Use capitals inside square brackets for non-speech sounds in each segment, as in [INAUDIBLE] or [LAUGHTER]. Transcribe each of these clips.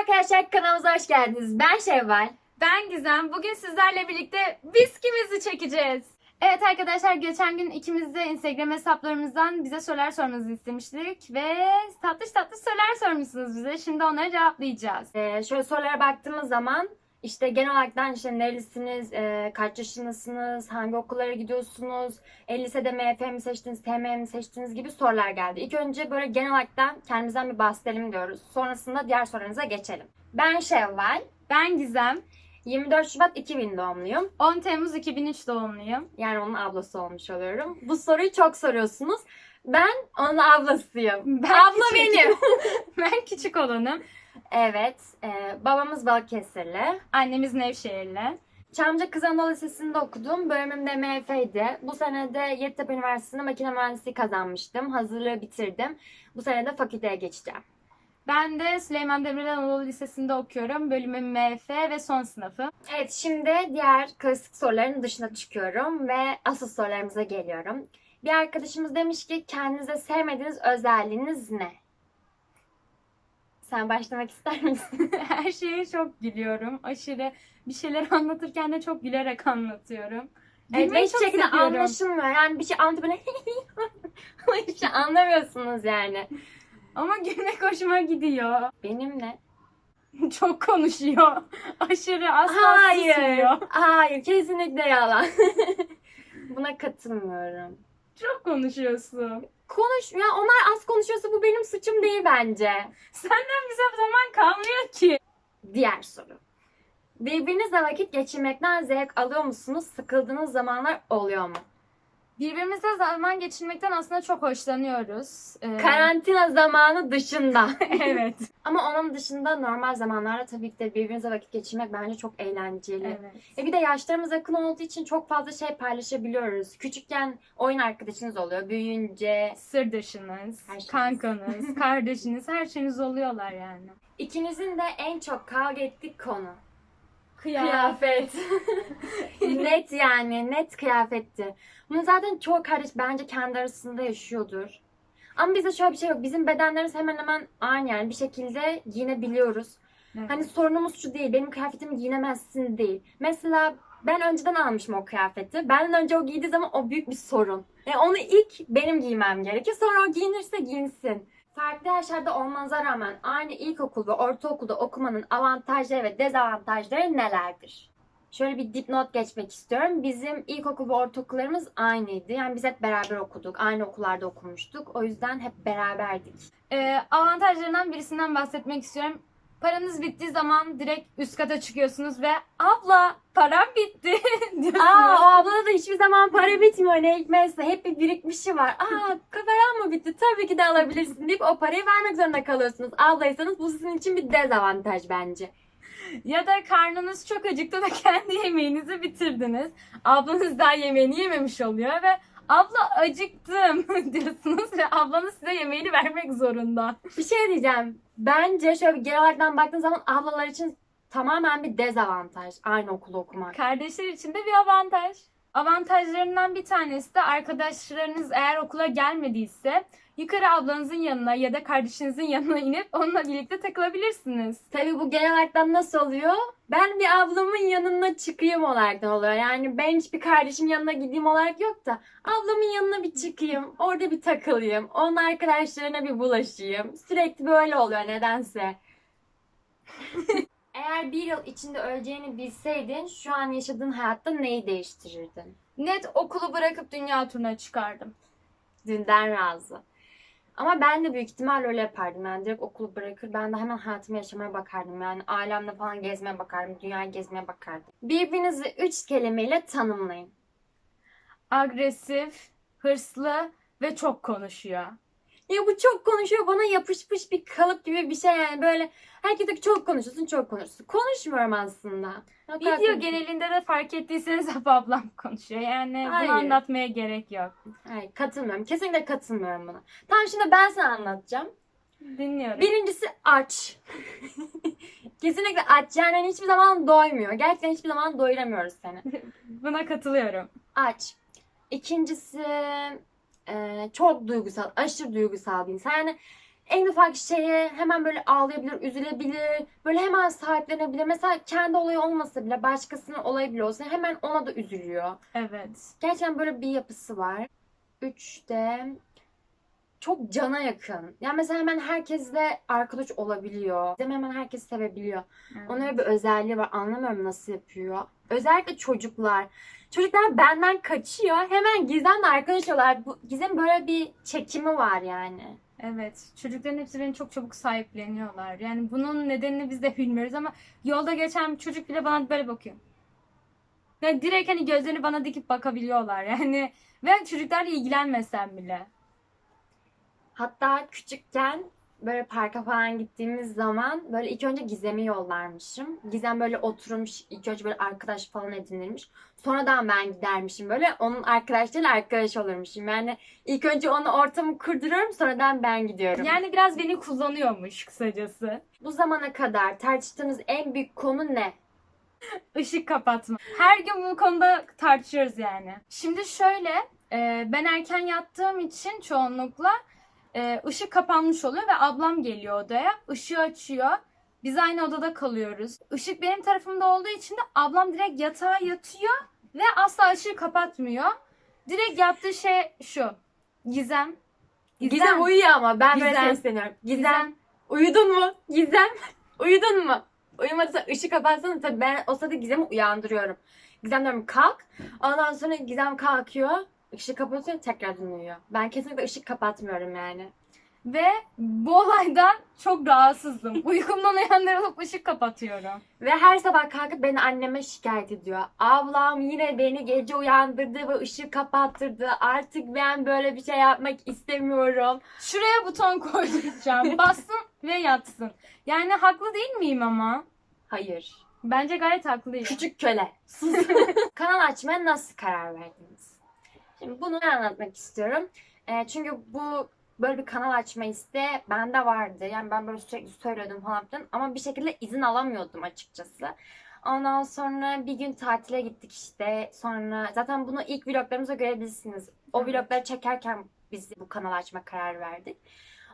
arkadaşlar kanalımıza hoş geldiniz. Ben Şevval. Ben Gizem. Bugün sizlerle birlikte viskimizi çekeceğiz. Evet arkadaşlar geçen gün ikimiz de Instagram hesaplarımızdan bize sorular sormanızı istemiştik ve tatlış tatlış sorular sormuşsunuz bize. Şimdi onları cevaplayacağız. Ee, şöyle sorulara baktığımız zaman işte genel olarak işte nerelisiniz, e, kaç yaşındasınız, hangi okullara gidiyorsunuz, e, lisede MF mi seçtiniz, TM mi seçtiniz gibi sorular geldi. İlk önce böyle genel olarak kendimizden bir bahsedelim diyoruz. Sonrasında diğer sorularınıza geçelim. Ben Şevval. Ben Gizem. 24 Şubat 2000 doğumluyum. 10 Temmuz 2003 doğumluyum. Yani onun ablası olmuş oluyorum. Bu soruyu çok soruyorsunuz. Ben onun ablasıyım. Ben Abla küçük. benim. [LAUGHS] ben küçük olanım. Evet. e, babamız Balıkesirli. Annemiz Nevşehirli. Çamlıca Kız Anadolu Lisesi'nde okudum. Bölümüm de MF'ydi. Bu sene de Yeditepe Üniversitesi'nde makine mühendisliği kazanmıştım. Hazırlığı bitirdim. Bu sene de fakülteye geçeceğim. Ben de Süleyman Demirel Anadolu Lisesi'nde okuyorum. Bölümüm MF ve son sınıfım. Evet şimdi diğer klasik soruların dışına çıkıyorum ve asıl sorularımıza geliyorum. Bir arkadaşımız demiş ki kendinize sevmediğiniz özelliğiniz ne? Sen başlamak ister misin? [LAUGHS] Her şeye çok gülüyorum. Aşırı bir şeyler anlatırken de çok gülerek anlatıyorum. Evet, ve hiçbir çok şekilde seviyorum. anlaşılmıyor. Yani bir şey anlatıp böyle [LAUGHS] hiçbir şey anlamıyorsunuz yani. Ama gülmek hoşuma gidiyor. Benimle. [LAUGHS] Çok konuşuyor. Aşırı asla Hayır. susmuyor. Hayır, kesinlikle yalan. Buna katılmıyorum. Çok konuşuyorsun. Konuş, ya onlar az konuşuyorsa bu benim suçum değil bence. Senden bize zaman kalmıyor ki. Diğer soru. Birbirinizle vakit geçirmekten zevk alıyor musunuz? Sıkıldığınız zamanlar oluyor mu? Birbirimizle zaman geçirmekten aslında çok hoşlanıyoruz. Ee, Karantina zamanı dışında. [LAUGHS] evet. Ama onun dışında normal zamanlarda tabii ki de birbirinizle vakit geçirmek bence çok eğlenceli. evet. E bir de yaşlarımız yakın olduğu için çok fazla şey paylaşabiliyoruz. Küçükken oyun arkadaşınız oluyor. Büyüyünce Sırdaşınız, Her kankanız, [LAUGHS] kardeşiniz her şeyiniz oluyorlar yani. ikinizin de en çok kavga ettiği konu. Kıyafet. [LAUGHS] Net yani net kıyafetti. Bunu zaten çoğu kardeş bence kendi arasında yaşıyordur. Ama bizde şöyle bir şey yok. Bizim bedenlerimiz hemen hemen aynı yani bir şekilde giyinebiliyoruz. Evet. Hani sorunumuz şu değil. Benim kıyafetimi giyinemezsin değil. Mesela ben önceden almışım o kıyafeti. Benden önce o giydiği zaman o büyük bir sorun. Yani onu ilk benim giymem gerekiyor. Sonra o giyinirse giyinsin. Farklı yaşlarda olmanıza rağmen aynı ilkokul ve ortaokulda okumanın avantajları ve dezavantajları nelerdir? Şöyle bir dipnot geçmek istiyorum. Bizim ilkokul ve ortaokullarımız aynıydı. Yani biz hep beraber okuduk. Aynı okullarda okumuştuk. O yüzden hep beraberdik. Ee, avantajlarından birisinden bahsetmek istiyorum. Paranız bittiği zaman direkt üst kata çıkıyorsunuz ve abla param bitti [LAUGHS] diyorsunuz. Aa o ablada da hiçbir zaman para bitmiyor ne hikmetse. Hep bir birikmişi var. Aa [LAUGHS] param mı bitti? Tabii ki de alabilirsin deyip o parayı vermek zorunda kalıyorsunuz. Ablaysanız bu sizin için bir dezavantaj bence. Ya da karnınız çok acıktı ve [LAUGHS] kendi yemeğinizi bitirdiniz. Ablanız daha yemeğini yememiş oluyor ve abla acıktım [LAUGHS] diyorsunuz ve ablanız size yemeğini vermek zorunda. Bir şey diyeceğim. Bence şöyle genel olarak baktığın zaman ablalar için tamamen bir dezavantaj. Aynı okulda okumak. Kardeşler için de bir avantaj. Avantajlarından bir tanesi de arkadaşlarınız eğer okula gelmediyse yukarı ablanızın yanına ya da kardeşinizin [LAUGHS] yanına inip onunla birlikte takılabilirsiniz. Tabii bu genel olarak nasıl oluyor? Ben bir ablamın yanına çıkayım olarak oluyor. Yani ben hiçbir kardeşim yanına gideyim olarak yok da ablamın yanına bir çıkayım. Orada bir takılayım. Onun arkadaşlarına bir bulaşayım. Sürekli böyle oluyor nedense. [LAUGHS] Eğer bir yıl içinde öleceğini bilseydin şu an yaşadığın hayatta neyi değiştirirdin? Net okulu bırakıp dünya turuna çıkardım. Dünden razı. Ama ben de büyük ihtimal öyle yapardım. Yani direkt okulu bırakır ben de hemen hayatımı yaşamaya bakardım. Yani ailemle falan gezmeye bakardım. Dünyayı gezmeye bakardım. Birbirinizi üç kelimeyle tanımlayın. Agresif, hırslı ve çok konuşuyor. Ya bu çok konuşuyor bana yapışmış bir kalıp gibi bir şey yani böyle herkes diyor ki çok konuşuyorsun çok konuşuyorsun. Konuşmuyorum aslında. Kadar Video konuşuyorum. genelinde de fark ettiyseniz hep [LAUGHS] ablam konuşuyor. Yani Hayır. bunu anlatmaya gerek yok. Hayır katılmıyorum. Kesinlikle katılmıyorum buna. Tamam şimdi ben sana anlatacağım. Dinliyorum. Birincisi aç. [LAUGHS] Kesinlikle aç. Yani hani hiçbir zaman doymuyor. Gerçekten hiçbir zaman doyuramıyoruz seni. [LAUGHS] Buna katılıyorum. Aç. İkincisi e, çok duygusal. Aşırı duygusal bir insan. Yani en ufak şeye hemen böyle ağlayabilir, üzülebilir, böyle hemen sahiplenebilir. Mesela kendi olayı olmasa bile başkasının olayı bile olsa hemen ona da üzülüyor. Evet. Gerçekten böyle bir yapısı var. Üçte çok cana yakın. Yani mesela hemen herkesle arkadaş olabiliyor. Değil? Hemen herkes sevebiliyor. Onun öyle bir özelliği var. Anlamıyorum nasıl yapıyor. Özellikle çocuklar. Çocuklar benden kaçıyor. Hemen Gizem'le arkadaş oluyorlar. Bu, Gizem böyle bir çekimi var yani. Evet. Çocukların hepsi beni çok çabuk sahipleniyorlar. Yani bunun nedenini biz de bilmiyoruz ama yolda geçen bir çocuk bile bana böyle bakıyor. Yani direkt hani gözlerini bana dikip bakabiliyorlar yani. Ve çocuklarla ilgilenmesem bile. Hatta küçükken böyle parka falan gittiğimiz zaman böyle ilk önce Gizem'i yollarmışım. Gizem böyle oturmuş ilk önce böyle arkadaş falan edinirmiş. Sonradan ben gidermişim böyle onun arkadaşlarıyla arkadaş olurmuşum. Yani ilk önce onu ortamı kurduruyorum sonradan ben gidiyorum. Yani biraz beni kullanıyormuş kısacası. Bu zamana kadar tartıştığınız en büyük konu ne? Işık kapatma. Her gün bu konuda tartışıyoruz yani. Şimdi şöyle, e, ben erken yattığım için çoğunlukla e, ışık kapanmış oluyor ve ablam geliyor odaya. Işığı açıyor. Biz aynı odada kalıyoruz. Işık benim tarafımda olduğu için de ablam direkt yatağa yatıyor ve asla ışığı kapatmıyor. Direkt yaptığı şey şu. Gizem. Gizem, uyuyor ama ben böyle Gizem. sesleniyorum. Gizem, Gizem. uyudun mu? Gizem [LAUGHS] uyudun mu? Uyumadıysa ışık kapatsana tabii ben o sırada Gizem'i uyandırıyorum. Gizem diyorum kalk. Ondan sonra Gizem kalkıyor. Işık kapatıyor tekrardan uyuyor. Ben kesinlikle ışık kapatmıyorum yani. Ve bu olaydan çok rahatsızdım. [LAUGHS] Uykumdan uyandırılıp ışık kapatıyorum. Ve her sabah kalkıp beni anneme şikayet ediyor. Ablam yine beni gece uyandırdı ve ışık kapattırdı. Artık ben böyle bir şey yapmak istemiyorum. Şuraya buton koyduracağım. [LAUGHS] Bassın ve yatsın. Yani haklı değil miyim ama? Hayır. Bence gayet haklıyım. Küçük köle. [LAUGHS] Kanal açmaya nasıl karar verdiniz? Şimdi bunu anlatmak istiyorum. Ee, çünkü bu böyle bir kanal açma isteği bende vardı. Yani ben böyle sürekli söylüyordum falan filan ama bir şekilde izin alamıyordum açıkçası. Ondan sonra bir gün tatile gittik işte. Sonra zaten bunu ilk vloglarımızda görebilirsiniz. O Evet. vlogları çekerken biz bu kanal açma kararı verdik.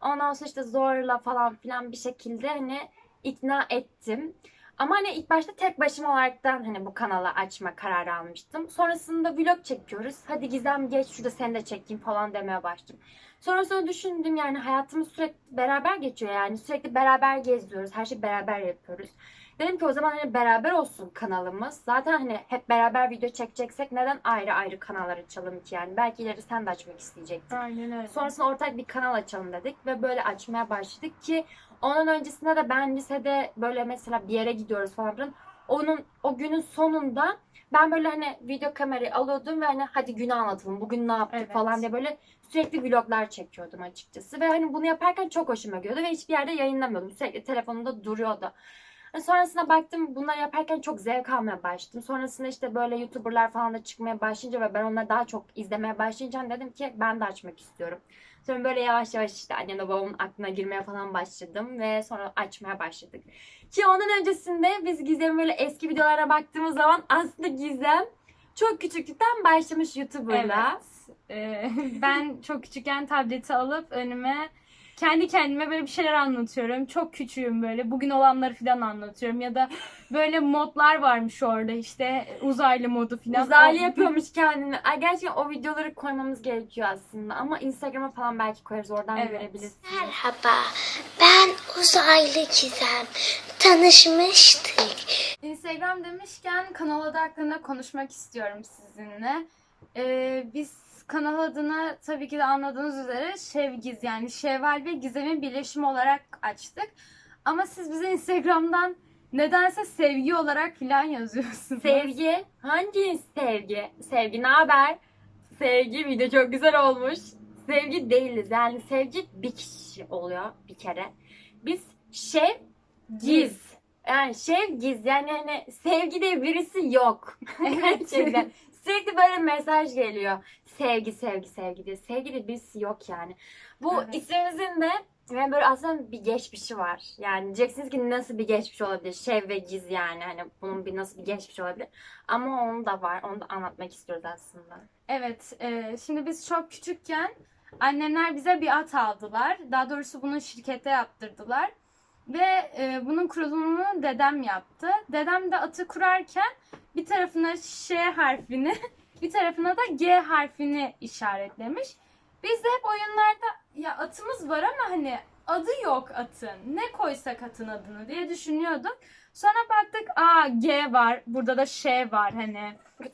Ondan sonra işte zorla falan filan bir şekilde hani ikna ettim. Ama hani ilk başta tek başıma olaraktan hani bu kanalı açma kararı almıştım. Sonrasında vlog çekiyoruz. Hadi Gizem geç şurada seni de çekeyim falan demeye başladım. Sonrasında düşündüm yani hayatımız sürekli beraber geçiyor yani sürekli beraber geziyoruz. Her şeyi beraber yapıyoruz. Dedim ki o zaman hani beraber olsun kanalımız. Zaten hani hep beraber video çekeceksek neden ayrı ayrı kanallar açalım ki yani. Belki ileri sen de açmak isteyecektin. Aynen öyle. Sonrasında ortak bir kanal açalım dedik ve böyle açmaya başladık ki onun öncesinde de ben lisede böyle mesela bir yere gidiyoruz falan filan. Onun o günün sonunda ben böyle hani video kamerayı alıyordum ve hani hadi günü anlatalım bugün ne yaptık Evet. falan diye böyle sürekli vloglar çekiyordum açıkçası. Ve hani bunu yaparken çok hoşuma gidiyordu ve hiçbir yerde yayınlamıyordum. Sürekli telefonumda duruyordu. Ve Sonrasında baktım bunları yaparken çok zevk almaya başladım. Sonrasında işte böyle YouTuber'lar falan da çıkmaya başlayınca ve ben onları daha çok izlemeye başlayınca hani dedim ki ben de açmak istiyorum. Sonra böyle yavaş yavaş işte annemle babamın aklına girmeye falan başladım ve sonra açmaya başladık. Ki ondan öncesinde biz Gizem'in böyle eski videolara baktığımız zaman aslında Gizem çok küçüklükten başlamış YouTuber'la. Evet. Ee, [LAUGHS] ben çok küçükken tableti alıp önüme kendi kendime böyle bir şeyler anlatıyorum. Çok küçüğüm böyle. Bugün olanları falan anlatıyorum. Ya da böyle modlar varmış orada işte uzaylı modu falan. Uzaylı O- yapıyormuş [LAUGHS] kendini. Ay gerçekten o videoları koymamız gerekiyor aslında. Ama Instagram'a falan belki koyarız. Oradan Evet. görebilirsiniz. Merhaba, ben uzaylı Gizem. Tanışmıştık. Instagram demişken kanal hakkında konuşmak istiyorum sizinle. Ee, biz kanal adını tabii ki de anladığınız üzere Şevgiz yani Şevval ve Gizem'in birleşimi olarak açtık. Ama siz bize Instagram'dan nedense sevgi olarak falan yazıyorsunuz. Sevgi. Hangi sevgi? Sevgi ne haber? Sevgi video çok güzel olmuş. Sevgi değiliz. Yani sevgi bir kişi oluyor bir kere. Biz şev giz. Yani şev giz. Yani hani sevgi diye birisi yok. [LAUGHS] Gerçekten. Sürekli böyle mesaj geliyor. Sevgi, sevgi, sevgi diye. Sevgi diye birisi yok yani. Bu Evet. ismimizin de yani böyle aslında bir geçmişi var. Yani diyeceksiniz ki nasıl bir geçmiş olabilir? Şev ve giz yani. Hani bunun bir nasıl bir geçmiş olabilir? Ama onun da var. Onu da anlatmak istiyoruz aslında. Evet, e, şimdi biz çok küçükken Annemler bize bir at aldılar. Daha doğrusu bunu şirkete yaptırdılar. Ve e, bunun kurulumunu dedem yaptı. Dedem de atı kurarken bir tarafına Ş harfini, [LAUGHS] bir tarafına da G harfini işaretlemiş. Biz de hep oyunlarda ya atımız var ama hani adı yok atın. Ne koysak atın adını diye düşünüyorduk. Sonra baktık aa G var, burada da Ş var hani. [LAUGHS]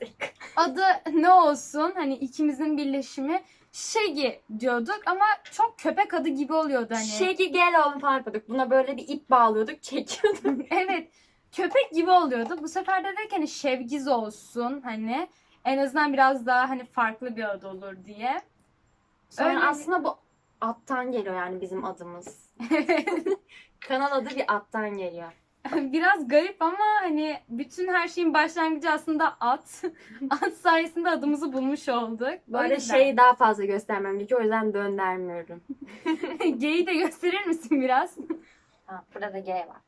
Adı ne olsun hani ikimizin birleşimi Şegi diyorduk ama çok köpek adı gibi oluyordu hani. Şegi gel oğlum falan yapıyorduk. Buna böyle bir ip bağlıyorduk, çekiyorduk. [LAUGHS] Evet. Köpek gibi oluyordu. Bu sefer de dedik hani Şevgiz olsun hani en azından biraz daha hani farklı bir adı olur diye. Sonra Öyle- aslında bu attan geliyor yani bizim adımız. [LAUGHS] Kanal adı bir attan geliyor. [LAUGHS] biraz garip ama hani bütün her şeyin başlangıcı aslında at. [LAUGHS] at sayesinde adımızı bulmuş olduk. Böyle yüzden. şeyi daha fazla göstermem gerekiyor. O yüzden döndürmüyorum. [LAUGHS] G'yi de gösterir misin biraz? Ha, burada G var.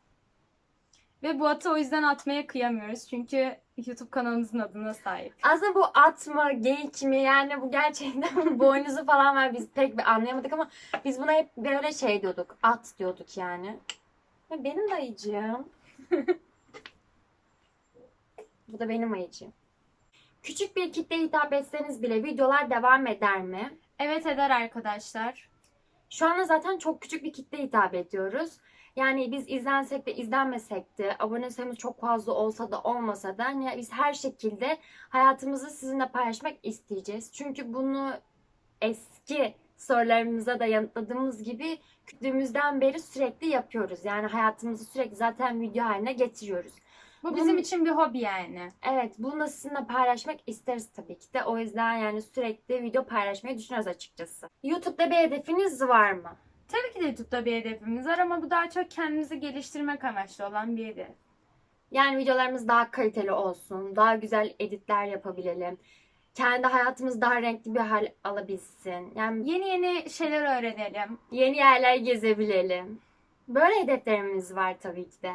Ve bu atı o yüzden atmaya kıyamıyoruz. Çünkü YouTube kanalımızın adına sahip. Aslında bu at mı, geyik mi yani bu gerçekten boynuzu falan var. Biz pek bir anlayamadık ama biz buna hep böyle şey diyorduk. At diyorduk yani. Benim dayıcığım. [LAUGHS] bu da benim ayıcığım. Küçük bir kitleye hitap etseniz bile videolar devam eder mi? Evet eder arkadaşlar. Şu anda zaten çok küçük bir kitle hitap ediyoruz. Yani biz izlensek de izlenmesek de, abone sayımız çok fazla olsa da olmasa da yani biz her şekilde hayatımızı sizinle paylaşmak isteyeceğiz. Çünkü bunu eski sorularımıza da yanıtladığımız gibi küçüklüğümüzden beri sürekli yapıyoruz. Yani hayatımızı sürekli zaten video haline getiriyoruz. Bu bizim Bunun- için bir hobi yani. Evet, bunu sizinle paylaşmak isteriz tabii ki de. O yüzden yani sürekli video paylaşmayı düşünüyoruz açıkçası. YouTube'da bir hedefiniz var mı? Tabii ki de YouTube'da bir hedefimiz var ama bu daha çok kendimizi geliştirmek amaçlı olan bir hedef. Yani videolarımız daha kaliteli olsun, daha güzel editler yapabilelim. Kendi hayatımız daha renkli bir hal alabilsin. Yani Yeni yeni şeyler öğrenelim. yeni yerler gezebilelim. Böyle hedeflerimiz var tabii ki de.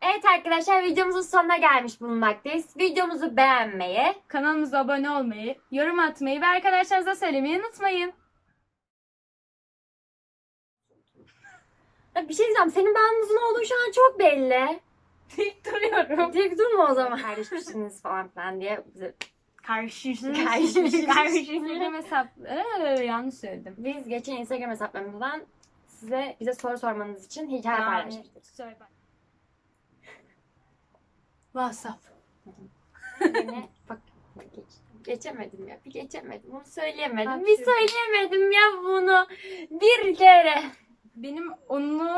Evet arkadaşlar videomuzun sonuna gelmiş bulunmaktayız. Videomuzu beğenmeyi, Kanalımıza abone olmayı, yorum atmayı ve arkadaşlarınıza söylemeyi unutmayın. Ya bir şey diyeceğim. Senin benden uzun olduğun şu an çok belli. [LAUGHS] Dik duruyorum. Dik durma o zaman. Kardeşmişsiniz falan filan diye bize Karşışız. Karşışız. [LAUGHS] Karşışız hesap. Ee, yanlış söyledim. Biz geçen Instagram hesaplarımızdan size bize soru sormanız için hikaye paylaşmıştık. Söyle bak. WhatsApp. Yine bak geç, geçemedim ya. Bir geçemedim. Bunu söyleyemedim. Bak bir söyleyemedim ya bunu. Bir kere. Benim onu...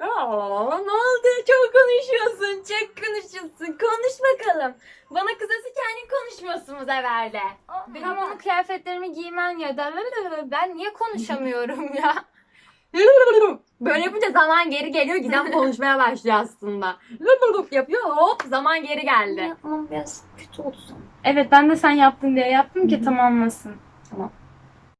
Aa, ne oldu? Çok konuşuyorsun. Çok konuşuyorsun. Konuş bakalım. Bana kızası kendin konuşmuyorsun bu sefer de. Benim onun kıyafetlerimi giymen ya da ben niye konuşamıyorum ya? [LAUGHS] Böyle yapınca zaman geri geliyor. Giden konuşmaya başlıyor aslında. Yapıyor hop zaman geri geldi. Ama biraz kötü oldu. Evet ben de sen yaptın diye yaptım ki tamamlasın.